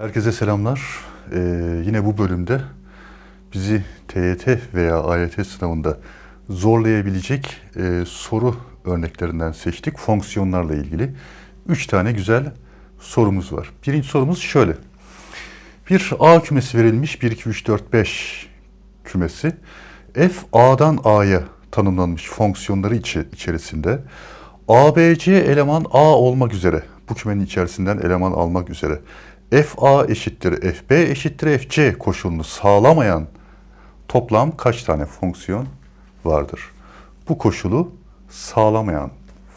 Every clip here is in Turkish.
Herkese selamlar. Ee, yine bu bölümde bizi TYT veya AYT sınavında zorlayabilecek e, soru örneklerinden seçtik. Fonksiyonlarla ilgili. Üç tane güzel sorumuz var. Birinci sorumuz şöyle. Bir A kümesi verilmiş. 1, 2, 3, 4, 5 kümesi. F A'dan A'ya tanımlanmış fonksiyonları içi- içerisinde ABC eleman A olmak üzere bu kümenin içerisinden eleman almak üzere FA eşittir FB eşittir FC koşulunu sağlamayan toplam kaç tane fonksiyon vardır? Bu koşulu sağlamayan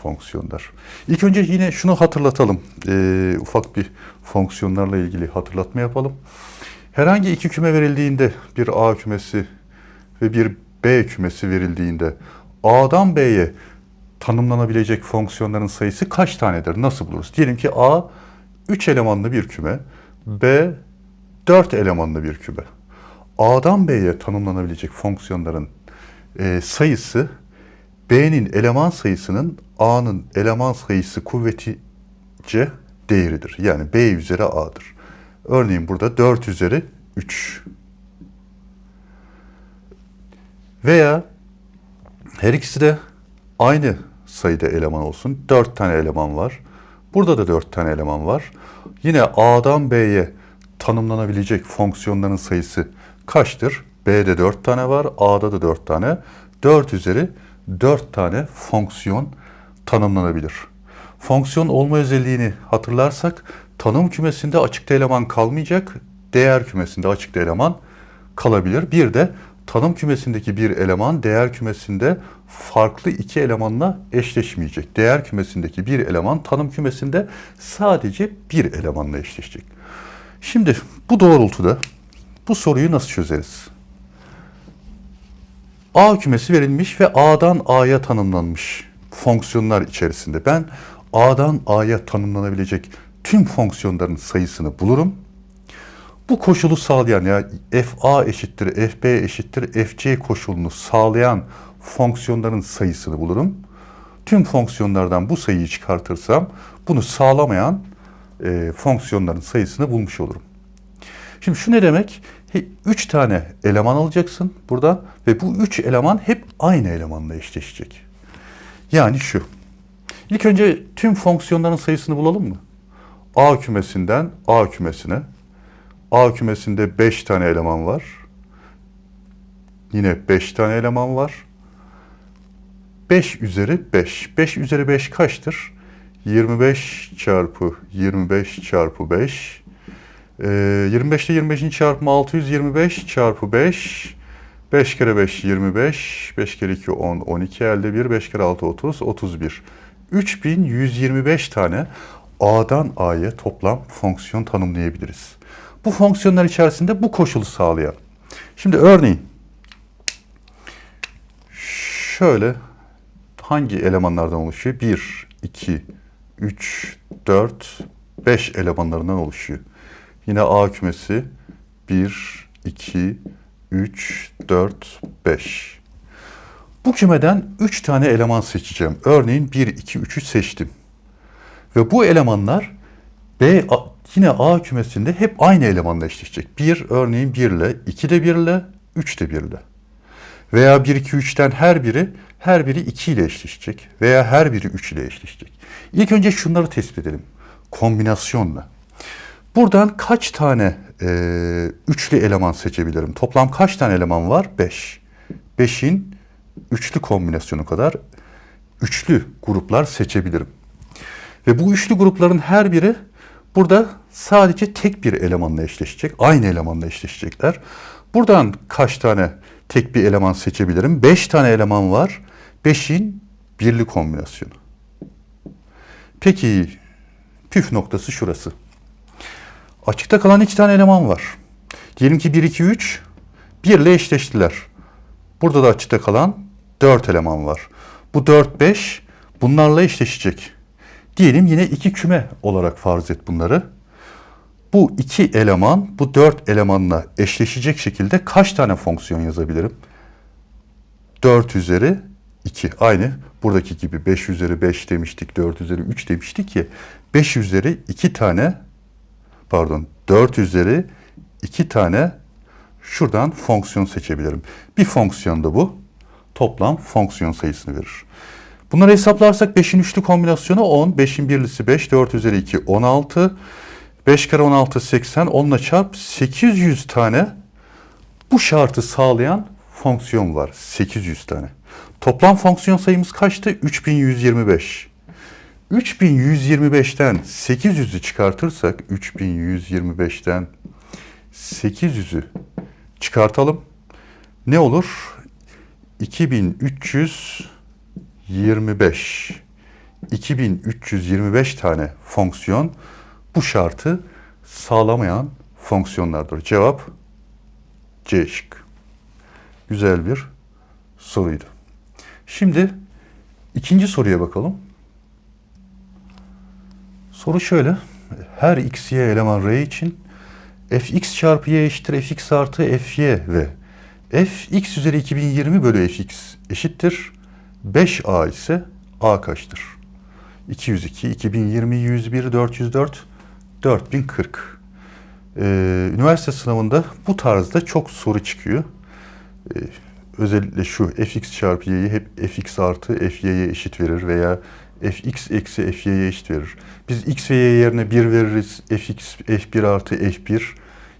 fonksiyonlar. İlk önce yine şunu hatırlatalım. Ee, ufak bir fonksiyonlarla ilgili hatırlatma yapalım. Herhangi iki küme verildiğinde bir A kümesi ve bir B kümesi verildiğinde A'dan B'ye tanımlanabilecek fonksiyonların sayısı kaç tanedir? Nasıl buluruz? Diyelim ki A 3 elemanlı bir küme, B 4 elemanlı bir küme. A'dan B'ye tanımlanabilecek fonksiyonların e, sayısı B'nin eleman sayısının A'nın eleman sayısı kuvvetice değeridir. Yani B üzeri A'dır. Örneğin burada 4 üzeri 3. Veya her ikisi de aynı sayıda eleman olsun. 4 tane eleman var. Burada da 4 tane eleman var. Yine A'dan B'ye tanımlanabilecek fonksiyonların sayısı kaçtır? B'de 4 tane var, A'da da 4 tane. 4 üzeri 4 tane fonksiyon tanımlanabilir. Fonksiyon olma özelliğini hatırlarsak tanım kümesinde açıkta eleman kalmayacak, değer kümesinde açıkta eleman kalabilir. Bir de tanım kümesindeki bir eleman değer kümesinde farklı iki elemanla eşleşmeyecek. Değer kümesindeki bir eleman tanım kümesinde sadece bir elemanla eşleşecek. Şimdi bu doğrultuda bu soruyu nasıl çözeriz? A kümesi verilmiş ve A'dan A'ya tanımlanmış fonksiyonlar içerisinde ben A'dan A'ya tanımlanabilecek tüm fonksiyonların sayısını bulurum. Bu koşulu sağlayan ya FA eşittir FB eşittir FC koşulunu sağlayan fonksiyonların sayısını bulurum. Tüm fonksiyonlardan bu sayıyı çıkartırsam bunu sağlamayan e, fonksiyonların sayısını bulmuş olurum. Şimdi şu ne demek? 3 tane eleman alacaksın burada ve bu 3 eleman hep aynı elemanla eşleşecek. Yani şu. İlk önce tüm fonksiyonların sayısını bulalım mı? A kümesinden A kümesine. A kümesinde 5 tane eleman var. Yine 5 tane eleman var. 5 üzeri 5. 5 üzeri 5 kaçtır? 25 çarpı 25 çarpı 5. Ee, 25 ile 25'in çarpımı 625 çarpı 5. 5 kere 5 25. 5 kere 2 10. 12 elde 1. 5 kere 6 30. 31. 3125 tane A'dan A'ya toplam fonksiyon tanımlayabiliriz. Bu fonksiyonlar içerisinde bu koşulu sağlayan. Şimdi örneğin şöyle hangi elemanlardan oluşuyor? 1, 2, 3, 4, 5 elemanlarından oluşuyor. Yine A kümesi 1, 2, 3, 4, 5. Bu kümeden 3 tane eleman seçeceğim. Örneğin 1, 2, 3'ü seçtim. Ve bu elemanlar B yine A kümesinde hep aynı elemanla eşleşecek. 1 örneğin 1 ile, 2 de 1 ile, 3 de 1 ile. Veya 1, 2, 3'ten her biri her biri 2 ile eşleşecek veya her biri 3 ile eşleşecek. İlk önce şunları tespit edelim. Kombinasyonla. Buradan kaç tane e, üçlü eleman seçebilirim? Toplam kaç tane eleman var? 5. 5'in üçlü kombinasyonu kadar üçlü gruplar seçebilirim. Ve bu üçlü grupların her biri burada sadece tek bir elemanla eşleşecek. Aynı elemanla eşleşecekler. Buradan kaç tane tek bir eleman seçebilirim? 5 tane eleman var. 5'in birli kombinasyonu. Peki püf noktası şurası. Açıkta kalan iki tane eleman var. Diyelim ki 1, 2, 3 1 ile eşleştiler. Burada da açıkta kalan 4 eleman var. Bu 4, 5 bunlarla eşleşecek. Diyelim yine iki küme olarak farz et bunları. Bu iki eleman bu dört elemanla eşleşecek şekilde kaç tane fonksiyon yazabilirim? 4 üzeri 2. Aynı buradaki gibi 5 üzeri 5 demiştik, 4 üzeri 3 demiştik ki 5 üzeri 2 tane pardon 4 üzeri 2 tane şuradan fonksiyon seçebilirim. Bir fonksiyon da bu. Toplam fonksiyon sayısını verir. Bunları hesaplarsak 5'in üçlü kombinasyonu 10, 5'in birlisi 5, 4 üzeri 2 16, 5 kere 16 80, 10 ile çarp 800 tane bu şartı sağlayan fonksiyon var. 800 tane. Toplam fonksiyon sayımız kaçtı? 3125. 3125'ten 800'ü çıkartırsak 3125'ten 800'ü çıkartalım. Ne olur? 2325. 2325 tane fonksiyon bu şartı sağlamayan fonksiyonlardır. Cevap C şık. Güzel bir soruydu. Şimdi ikinci soruya bakalım. Soru şöyle. Her x, y eleman r için fx çarpı y eşittir fx artı fy ve fx üzeri 2020 bölü fx eşittir 5a ise a kaçtır? 202, 2020, 101, 404, 4040. Ee, üniversite sınavında bu tarzda çok soru çıkıyor. Ee, özellikle şu fx çarpı y'yi hep fx artı fy'ye eşit verir veya fx eksi fy'ye eşit verir. Biz x ve y yerine 1 veririz. fx f1 artı f1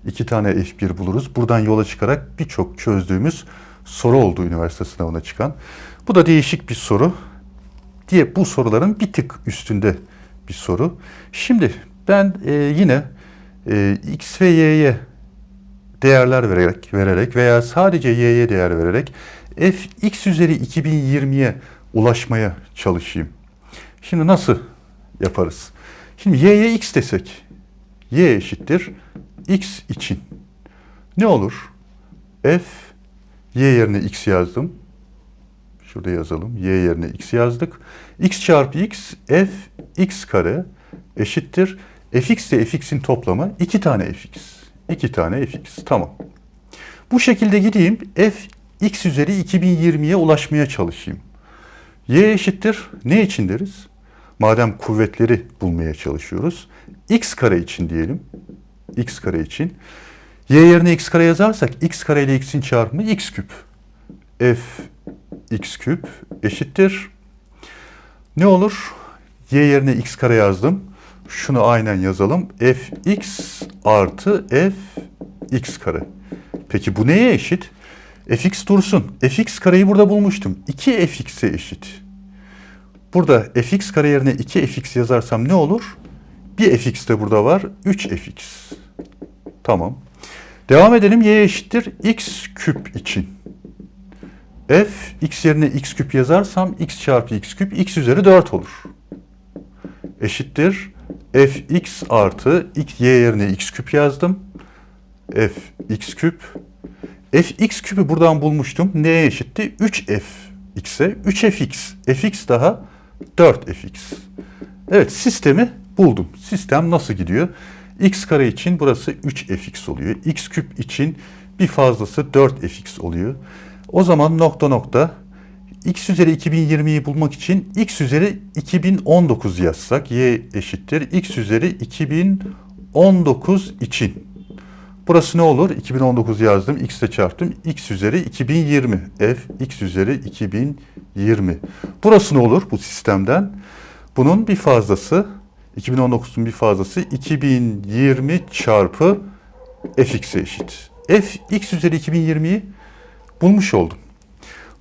iki tane f1 buluruz. Buradan yola çıkarak birçok çözdüğümüz soru oldu üniversite sınavına çıkan. Bu da değişik bir soru. Diye bu soruların bir tık üstünde bir soru. Şimdi ben e, yine e, x ve y'ye değerler vererek, vererek veya sadece y'ye değer vererek f x üzeri 2020'ye ulaşmaya çalışayım. Şimdi nasıl yaparız? Şimdi y'ye x desek, y eşittir x için. Ne olur? f y yerine x yazdım. Şurada yazalım. y yerine x yazdık. x çarpı x f x kare eşittir. Fx ile fx'in toplamı 2 tane fx. 2 tane fx. Tamam. Bu şekilde gideyim. f x üzeri 2020'ye ulaşmaya çalışayım. y eşittir. Ne için deriz? Madem kuvvetleri bulmaya çalışıyoruz. x kare için diyelim. x kare için. y yerine x kare yazarsak x kare ile x'in çarpımı x küp. f x küp eşittir. Ne olur? y yerine x kare yazdım. Şunu aynen yazalım. fx artı f x kare. Peki bu neye eşit? fx dursun. fx kareyi burada bulmuştum. 2 fx'e eşit. Burada fx kare yerine 2 fx yazarsam ne olur? Bir fx de burada var. 3 fx. Tamam. Devam edelim. y eşittir x küp için. f x yerine x küp yazarsam x çarpı x küp x üzeri 4 olur. Eşittir fx artı x, y yerine x küp yazdım. f x küp. f x küpü buradan bulmuştum. Neye eşitti? 3f x'e. 3fx. fx daha 4fx. Evet sistemi buldum. Sistem nasıl gidiyor? x kare için burası 3fx oluyor. x küp için bir fazlası 4fx oluyor. O zaman nokta nokta x üzeri 2020'yi bulmak için x üzeri 2019 yazsak y eşittir x üzeri 2019 için. Burası ne olur? 2019 yazdım. X ile çarptım. X üzeri 2020. F x üzeri 2020. Burası ne olur bu sistemden? Bunun bir fazlası 2019'un bir fazlası 2020 çarpı fx'e eşit. f x üzeri 2020'yi bulmuş oldum.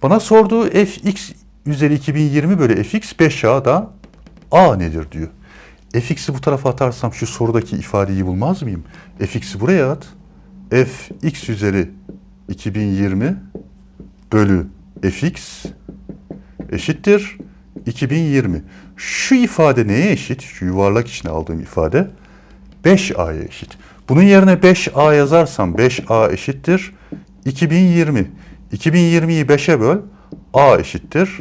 Bana sorduğu f x üzeri 2020 bölü fx 5a'da a nedir diyor. fx'i bu tarafa atarsam şu sorudaki ifadeyi bulmaz mıyım? fx'i buraya at. f x üzeri 2020 bölü fx eşittir 2020. Şu ifade neye eşit? Şu yuvarlak içine aldığım ifade 5a'ya eşit. Bunun yerine 5a yazarsam 5a eşittir 2020. 2020'yi 5'e böl. A eşittir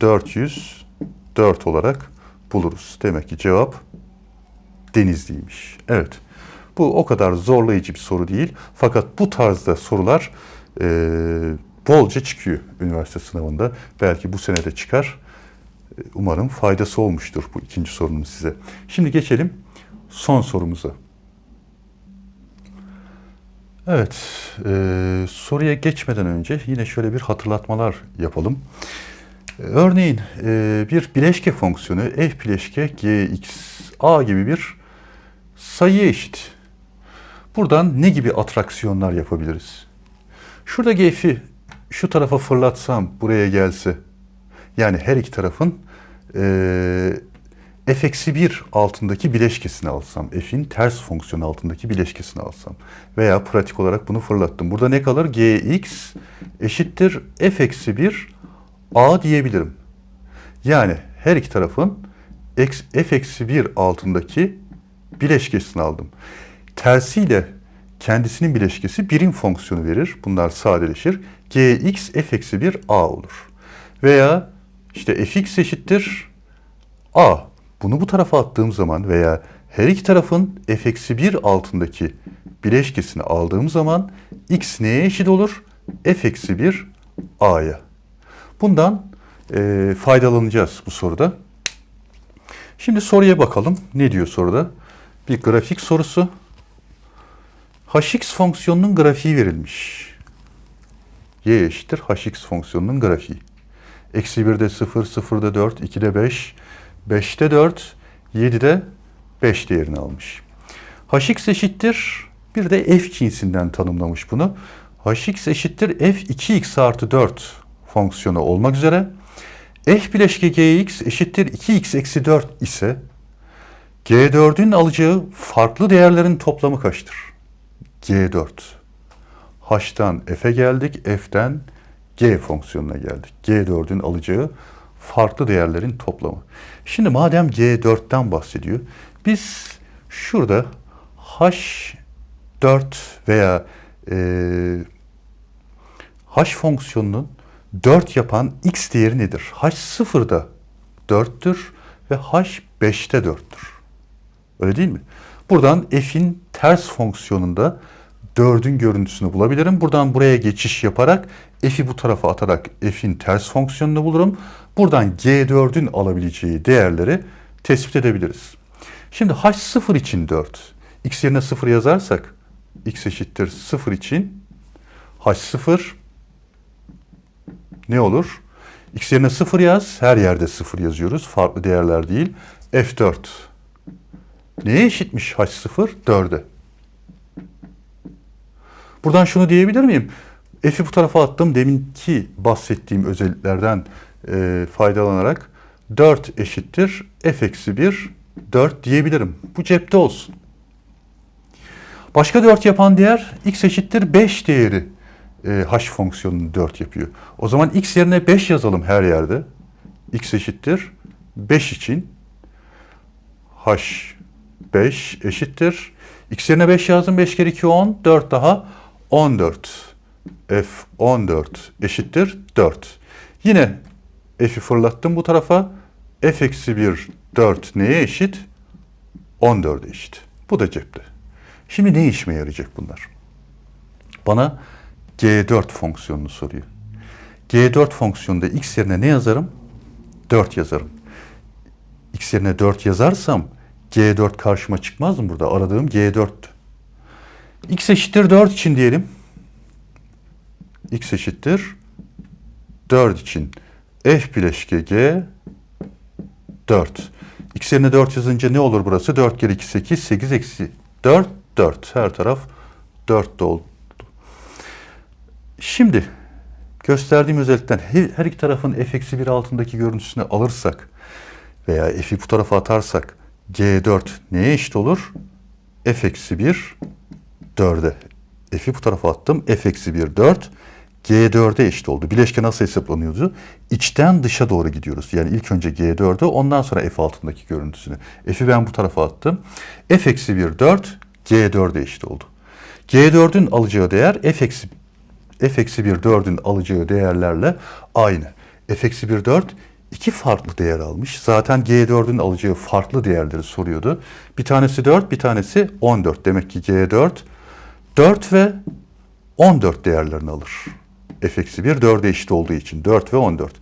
404 olarak buluruz. Demek ki cevap Denizli'ymiş. Evet. Bu o kadar zorlayıcı bir soru değil. Fakat bu tarzda sorular e, bolca çıkıyor üniversite sınavında. Belki bu sene de çıkar. E, Umarım faydası olmuştur bu ikinci sorunun size. Şimdi geçelim son sorumuza. Evet, e, soruya geçmeden önce yine şöyle bir hatırlatmalar yapalım. E, Örneğin e, bir bileşke fonksiyonu f bileşke gx a gibi bir sayıya eşit. Buradan ne gibi atraksiyonlar yapabiliriz? Şurada gf'i şu tarafa fırlatsam buraya gelse, yani her iki tarafın e, f-1 altındaki bileşkesini alsam, f'in ters fonksiyonu altındaki bileşkesini alsam veya pratik olarak bunu fırlattım. Burada ne kalır? gx eşittir f-1 a diyebilirim. Yani her iki tarafın x- f-1 altındaki bileşkesini aldım. Tersiyle kendisinin bileşkesi birim fonksiyonu verir. Bunlar sadeleşir. gx f-1 a olur. Veya işte fx eşittir a. Bunu bu tarafa attığım zaman veya her iki tarafın f-1 altındaki bileşkesini aldığım zaman x neye eşit olur? f-1 a'ya. Bundan e, faydalanacağız bu soruda. Şimdi soruya bakalım. Ne diyor soruda? Bir grafik sorusu. hx fonksiyonunun grafiği verilmiş. y eşittir hx fonksiyonunun grafiği. Eksi 1'de 0, 0'da 4, 2'de 5, 5'te 4, 7'de 5 değerini almış. hx eşittir, bir de f cinsinden tanımlamış bunu. hx eşittir f 2x artı 4 fonksiyonu olmak üzere. f bileşke gx eşittir 2x eksi 4 ise g4'ün alacağı farklı değerlerin toplamı kaçtır? g4. h'tan f'e geldik, f'ten g fonksiyonuna geldik. G4'ün alacağı farklı değerlerin toplamı. Şimdi madem G4'ten bahsediyor, biz şurada H4 veya e, H fonksiyonunun 4 yapan x değeri nedir? H0'da 4'tür ve H5'te 4'tür. Öyle değil mi? Buradan f'in ters fonksiyonunda 4'ün görüntüsünü bulabilirim. Buradan buraya geçiş yaparak f'i bu tarafa atarak f'in ters fonksiyonunu bulurum. Buradan g4'ün alabileceği değerleri tespit edebiliriz. Şimdi h0 için 4. x yerine 0 yazarsak x eşittir 0 için h0 ne olur? x yerine 0 yaz. Her yerde 0 yazıyoruz. Farklı değerler değil. f4 neye eşitmiş h0? 4'e. Buradan şunu diyebilir miyim? F'i bu tarafa attım. Deminki bahsettiğim özelliklerden e, faydalanarak 4 eşittir f eksi 1 4 diyebilirim. Bu cepte olsun. Başka 4 yapan değer x eşittir 5 değeri e, h fonksiyonunu 4 yapıyor. O zaman x yerine 5 yazalım her yerde. x eşittir 5 için h 5 eşittir. x yerine 5 yazdım. 5 kere 2 10. 4 daha 14. F 14 eşittir 4. Yine F'i fırlattım bu tarafa. F eksi 1 4 neye eşit? 14'e eşit. Bu da cepte. Şimdi ne işime yarayacak bunlar? Bana G4 fonksiyonunu soruyor. G4 fonksiyonunda x yerine ne yazarım? 4 yazarım. X yerine 4 yazarsam G4 karşıma çıkmaz mı burada? Aradığım G4'tü. X eşittir 4 için diyelim. X eşittir 4 için f bileşke g 4. X yerine 4 yazınca ne olur burası? 4 kere 2 8, 8 eksi 4, 4. Her taraf 4 oldu. Şimdi gösterdiğim özellikten her, her iki tarafın f eksi 1 altındaki görüntüsünü alırsak veya f'i bu tarafa atarsak G4 neye eşit olur? f eksi 1 4'e. F'i bu tarafa attım. f eksi 1 4. G4'e eşit oldu. Bileşke nasıl hesaplanıyordu? İçten dışa doğru gidiyoruz. Yani ilk önce G4'e ondan sonra F altındaki görüntüsünü. F'i ben bu tarafa attım. F eksi 1 4 G4'e eşit oldu. G4'ün alacağı değer F eksi F eksi 1 4'ün alacağı değerlerle aynı. F eksi 1 4 iki farklı değer almış. Zaten G4'ün alacağı farklı değerleri soruyordu. Bir tanesi 4, bir tanesi 14. Demek ki G4 4 ve 14 değerlerini alır. f eksi 1 4'e eşit olduğu için 4 ve 14.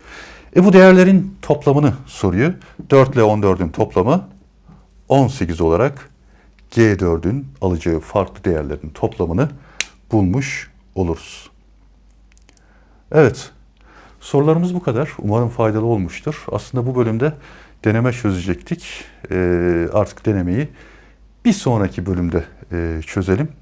E bu değerlerin toplamını soruyor. 4 ile 14'ün toplamı 18 olarak G4'ün alacağı farklı değerlerin toplamını bulmuş oluruz. Evet, sorularımız bu kadar. Umarım faydalı olmuştur. Aslında bu bölümde deneme çözecektik. Ee, artık denemeyi bir sonraki bölümde e, çözelim.